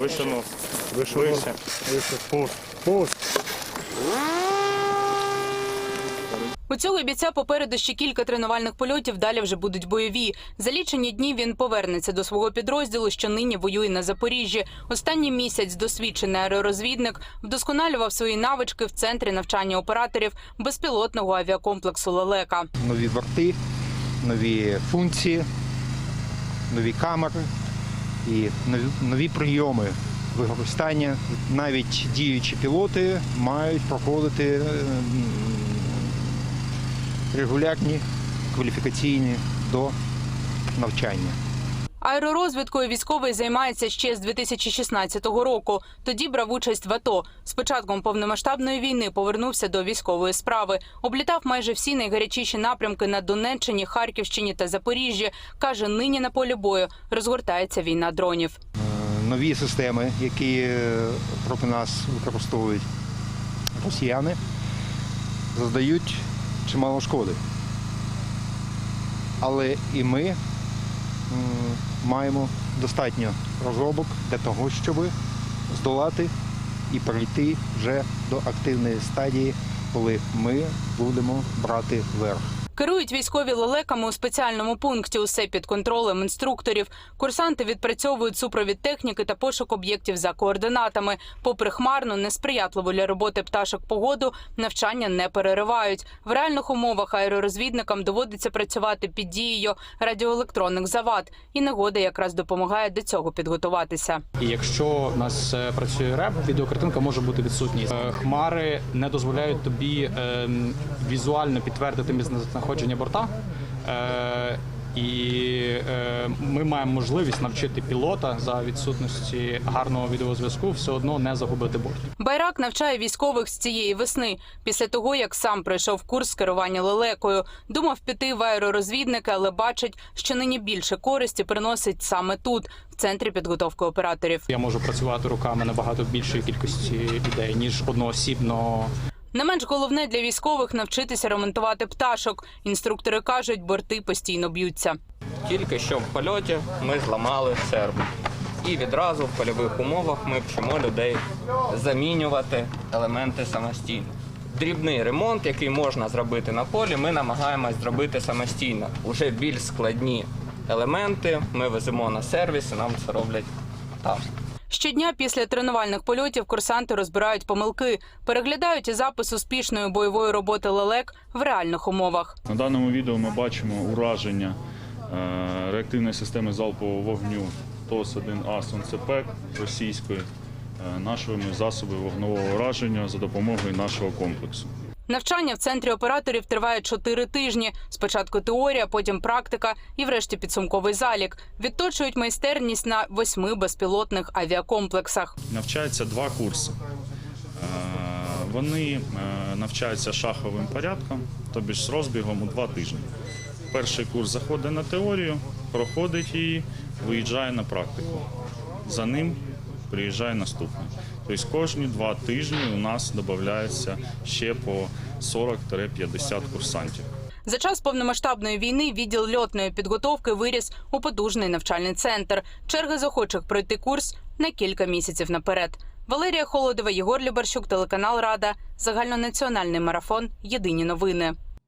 Вище нос. Вище. Вище. Вище. Пуст. Пуст. У цього бійця попереду ще кілька тренувальних польотів. Далі вже будуть бойові. За лічені дні він повернеться до свого підрозділу, що нині воює на Запоріжжі. Останній місяць досвідчений аеророзвідник вдосконалював свої навички в центрі навчання операторів безпілотного авіакомплексу Лелека. нові борти, нові функції, нові камери і нові, прийоми використання. Навіть діючі пілоти мають проходити е, регулярні кваліфікаційні до навчання. Аеророзвідкою військовий займається ще з 2016 року. Тоді брав участь в АТО. З початком повномасштабної війни повернувся до військової справи. Облітав майже всі найгарячіші напрямки на Донеччині, Харківщині та Запоріжжі. каже, нині на полі бою розгортається війна дронів. Е, Нові системи, які е, проти нас використовують росіяни, завдають чимало шкоди. Але і ми маємо достатньо розробок для того, щоб здолати і прийти вже до активної стадії, коли ми будемо брати верх. Керують військові лелеками у спеціальному пункті. Усе під контролем інструкторів. Курсанти відпрацьовують супровід техніки та пошук об'єктів за координатами. Попри хмарну, несприятливу для роботи пташок погоду, навчання не переривають. В реальних умовах аеророзвідникам доводиться працювати під дією радіоелектронних завад, і негода якраз допомагає до цього підготуватися. І якщо у нас е, працює реп, відеокартинка може бути відсутній. Е, Хмари не дозволяють тобі ем, візуально підтвердити місцезнаходження борта. Е, І е, ми маємо можливість навчити пілота за відсутності гарного відеозв'язку все одно не загубити борт. Байрак навчає військових з цієї весни. Після того, як сам пройшов курс керування лелекою, думав піти в аеророзвідники, але бачить, що нині більше користі приносить саме тут, в центрі підготовки операторів. Я можу працювати руками набагато більшої кількості людей ніж одноосібно Не менш головне для військових навчитися ремонтувати пташок. Інструктори кажуть, борти постійно б'ються. Тільки що в польоті ми зламали серву. І відразу в польових умовах ми вчимо людей замінювати елементи самостійно. Дрібний ремонт, який можна зробити на полі, ми намагаємось зробити самостійно. Уже більш складні елементи ми веземо на сервіс і нам це роблять там. Щодня після тренувальних польотів курсанти розбирають помилки, переглядають і запис успішної бойової роботи лелек в реальних умовах. На даному відео ми бачимо ураження е, реактивної системи залпового вогню ТОС-1А «Сонцепек» російської е, нашими засобами вогневого ураження за допомогою нашого комплексу. Навчання в центрі операторів триває чотири тижні. Спочатку теорія, потім практика і, врешті, підсумковий залік. Відточують майстерність на восьми безпілотних авіакомплексах. Навчаються два курси. Е, Вони е, навчаються шаховим порядком, тобі ж з розбігом у два тижні. Перший курс заходить на теорію, проходить її, виїжджає на практику. За ним приїжджає наступний. Тобто кожні два тижні у нас додається ще по 40-50 курсантів. За час повномасштабної війни відділ льотної підготовки виріс у потужний навчальний центр. Черги з охочих пройти курс на кілька місяців наперед. Валерія Холодова, Єгор Любарщук, телеканал Рада, загальнонаціональний марафон. Єдині новини.